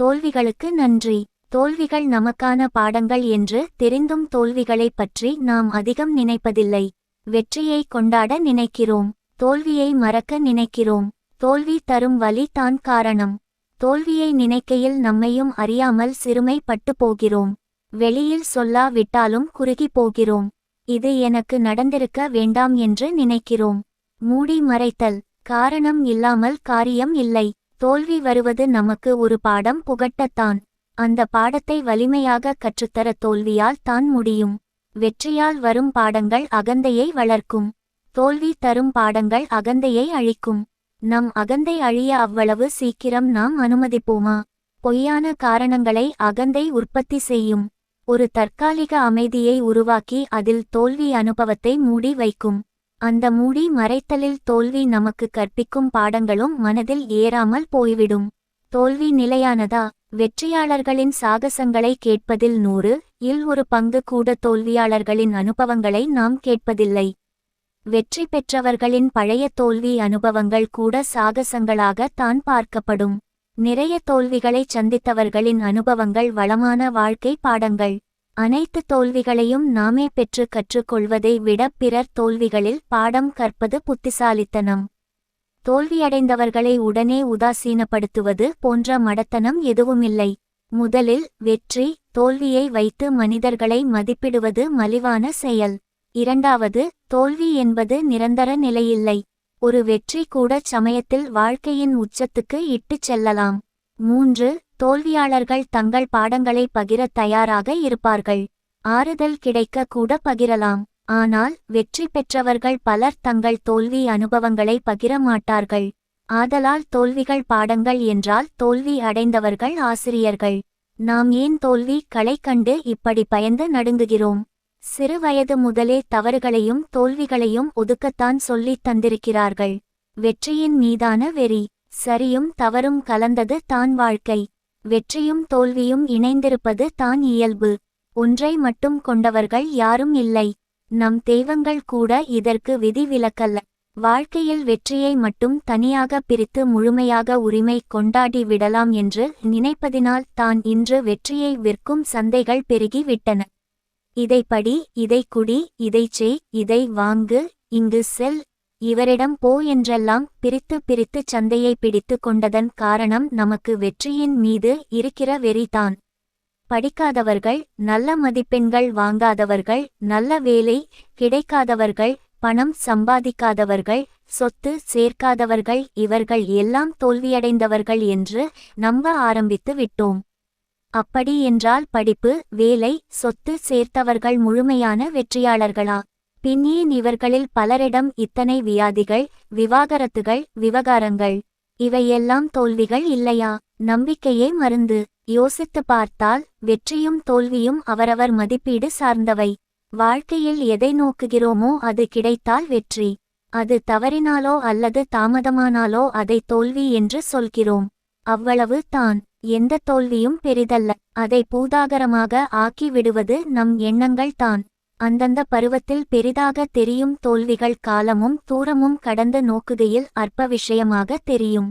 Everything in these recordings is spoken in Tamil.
தோல்விகளுக்கு நன்றி. தோல்விகள் நமக்கான பாடங்கள் என்று தெரிந்தும் தோல்விகளைப் பற்றி நாம் அதிகம் நினைப்பதில்லை. வெற்றியை கொண்டாட நினைக்கிறோம். தோல்வியை மறக்க நினைக்கிறோம். தோல்வி தரும் வலி தான் காரணம். தோல்வியை நினைக்கையில் நம்மையும் அறியாமல் சிறுமை பட்டு போகிறோம். வெளியில் சொல்லாவிட்டாலும் குறுகி போகிறோம். இது எனக்கு நடந்திருக்க வேண்டாம் என்று நினைக்கிறோம். மூடி மறைத்தல். காரணம் இல்லாமல் காரியம் இல்லை. தோல்வி வருவது நமக்கு ஒரு பாடம் புகட்டத்தான். அந்த பாடத்தை வலிமையாக கற்றுத்தர தோல்வியால் தான் முடியும். வெற்றியால் வரும் பாடங்கள் அகந்தையை வளர்க்கும். தோல்வி தரும் பாடங்கள் அகந்தையை அழிக்கும். நம் அகந்தை அழிய அவ்வளவு சீக்கிரம் நாம் அனுமதிப்போமா? பொய்யான காரணங்களை அகந்தை உற்பத்தி செய்யும். ஒரு தற்காலிக அமைதியை உருவாக்கி அதில் தோல்வி அனுபவத்தை மூடி வைக்கும். அந்த மூடி மறைத்தலில் தோல்வி நமக்கு கற்பிக்கும் பாடங்களும் மனதில் ஏறாமல் போய்விடும். தோல்வி நிலையானதா? வெற்றியாளர்களின் சாகசங்களை கேட்பதில் நூறு இல் ஒரு பங்கு கூட தோல்வியாளர்களின் அனுபவங்களை நாம் கேட்பதில்லை. வெற்றி பெற்றவர்களின் பழைய தோல்வி அனுபவங்கள் கூட சாகசங்களாக தான் பார்க்கப்படும். நிறைய தோல்விகளை சந்தித்தவர்களின் அனுபவங்கள் வளமான வாழ்க்கை பாடங்கள். அனைத்து தோல்விகளையும் நாமே பெற்று கற்றுக்கொள்வதை விட பிறர் தோல்விகளில் பாடம் கற்பது புத்திசாலித்தனம். தோல்வியடைந்தவர்களை உடனே உதாசீனப்படுத்துவது போன்ற மடத்தனம் எதுவுமில்லை. முதலில் வெற்றி தோல்வியை வைத்து மனிதர்களை மதிப்பிடுவது மலிவான செயல். இரண்டாவது தோல்வி என்பது நிரந்தர நிலையில்லை. ஒரு வெற்றி கூட சமயத்தில் வாழ்க்கையின் உச்சத்துக்கு இட்டுச் செல்லலாம். மூன்று தோல்வியாளர்கள் தங்கள் பாடங்களை பகிர தயாராக இருப்பார்கள். ஆறுதல் கிடைக்க கூட பகிரலாம். ஆனால் வெற்றி பெற்றவர்கள் பலர் தங்கள் தோல்வி அனுபவங்களை பகிர மாட்டார்கள். ஆதலால் தோல்விகள் பாடங்கள் என்றால் தோல்வி அடைந்தவர்கள் ஆசிரியர்கள். நாம் ஏன் தோல்வி களை கண்டு இப்படி பயந்து நடுங்குகிறோம்? சிறு வயது முதலே தவறுகளையும் தோல்விகளையும் ஒதுக்கத்தான் சொல்லித் தந்திருக்கிறார்கள். வெற்றியின் மீதான வெறி. சரியும் தவறும் கலந்தது தான் வாழ்க்கை. வெற்றியும் தோல்வியும் இணைந்திருப்பது தான் இயல்பு. ஒன்றை மட்டும் கொண்டவர்கள் யாரும் இல்லை. நம் தெய்வங்கள் கூட இதற்கு விதிவிலக்கல்ல வாழ்க்கையில் வெற்றியை மட்டும் தனியாக பிரித்து முழுமையாக உரிமை கொண்டாடி விடலாம் என்று நினைப்பதினால் தான் இன்று வெற்றியை விற்கும் சந்தைகள் பெருகி விட்டன. இதை படி இதை குடி இதை செய் இதை வாங்கு இங்கு செல் இவரிடம் போ என்றெல்லாம் பிரித்து பிரித்து சந்தையை பிடித்து கொண்டதன் காரணம் நமக்கு வெற்றியின் மீது இருக்கிற வெறிதான். படிக்காதவர்கள் நல்ல மதிப்பெண்கள் வாங்காதவர்கள் நல்ல வேலை கிடைக்காதவர்கள் பணம் சம்பாதிக்காதவர்கள் சொத்து சேர்க்காதவர்கள் இவர்கள் எல்லாம் தோல்வியடைந்தவர்கள் என்று நம்ப ஆரம்பித்து விட்டோம். அப்படி என்றால் படிப்பு வேலை சொத்து சேர்த்தவர்கள் முழுமையான வெற்றியாளர்களா? பின்னியின் இவர்களில் பலரிடம் இத்தனை வியாதிகள் விவாகரத்துகள் விவகாரங்கள். இவையெல்லாம் தோல்விகள் இல்லையா? நம்பிக்கையே மருந்து. யோசித்து பார்த்தால் வெற்றியும் தோல்வியும் அவரவர் மதிப்பீடு சார்ந்தவை. வாழ்க்கையில் எதை நோக்குகிறோமோ அது கிடைத்தால் வெற்றி. அது தவறினாலோ அல்லது தாமதமானாலோ அதை தோல்வி என்று சொல்கிறோம். அவ்வளவு தான். எந்த தோல்வியும் பெரிதல்ல. அதை பூதாகரமாக ஆக்கி விடுவது நம் எண்ணங்கள் தான். அந்தந்த பருவத்தில் பெரிதாக தெரியும் தோல்விகள் காலமும் தூரமும் கடந்து நோக்குகையில் அற்ப விஷயமாக தெரியும்.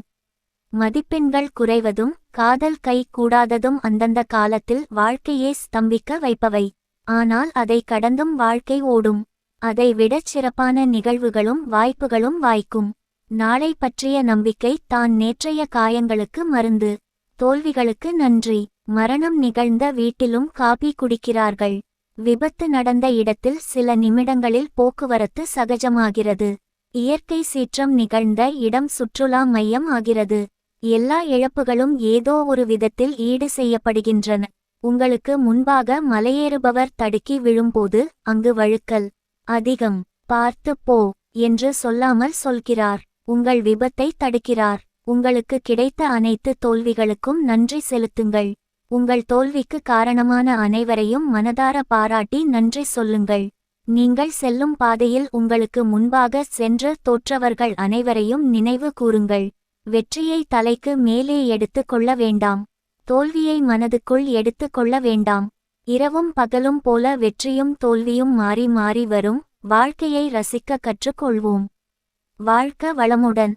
மதிப்பெண்கள் குறைவதும் காதல் கை கூடாததும் அந்தந்த காலத்தில் வாழ்க்கையே ஸ்தம்பிக்க வைப்பவை. ஆனால் அதை கடந்தும் வாழ்க்கை ஓடும். அதை விடச் சிறப்பான நிகழ்வுகளும் வாய்ப்புகளும் வாய்க்கும். நாளை பற்றிய நம்பிக்கை தான் நேற்றைய காயங்களுக்கு மருந்து. தோல்விகளுக்கு நன்றி. மரணம் நிகழ்ந்த வீட்டிலும் காபி குடிக்கிறார்கள். விபத்து நடந்த இடத்தில் சில நிமிடங்களில் போக்குவரத்து சகஜமாகிறது. இயற்கை சீற்றம் நிகழ்ந்த இடம் சுற்றுலா மையம் ஆகிறது. எல்லா இழப்புகளும் ஏதோ ஒரு விதத்தில் ஈடு செய்யப்படுகின்றன. உங்களுக்கு முன்பாக மலையேறுபவர் தடுக்கி விழும்போது அங்கு வழுக்கல். அதிகம். பார்த்து போ என்று சொல்லாமல் சொல்கிறார். உங்கள் விபத்தை தடுக்கிறார். உங்களுக்கு கிடைத்த அனைத்து தோல்விகளுக்கும் நன்றி செலுத்துங்கள். உங்கள் தோல்விக்கு காரணமான அனைவரையும் மனதார பாராட்டி நன்றி சொல்லுங்கள். நீங்கள் செல்லும் பாதையில் உங்களுக்கு முன்பாக சென்று தோற்றவர்கள் அனைவரையும் நினைவு கூறுங்கள். வெற்றியை தலைக்கு மேலே எடுத்துக் கொள்ள வேண்டாம். தோல்வியை மனதுக்குள் எடுத்துக் கொள்ள வேண்டாம். இரவும் பகலும் போல வெற்றியும் தோல்வியும் மாறி மாறி வரும். வாழ்க்கையை ரசிக்க கற்றுக்கொள்வோம். வாழ்க்க வளமுடன்.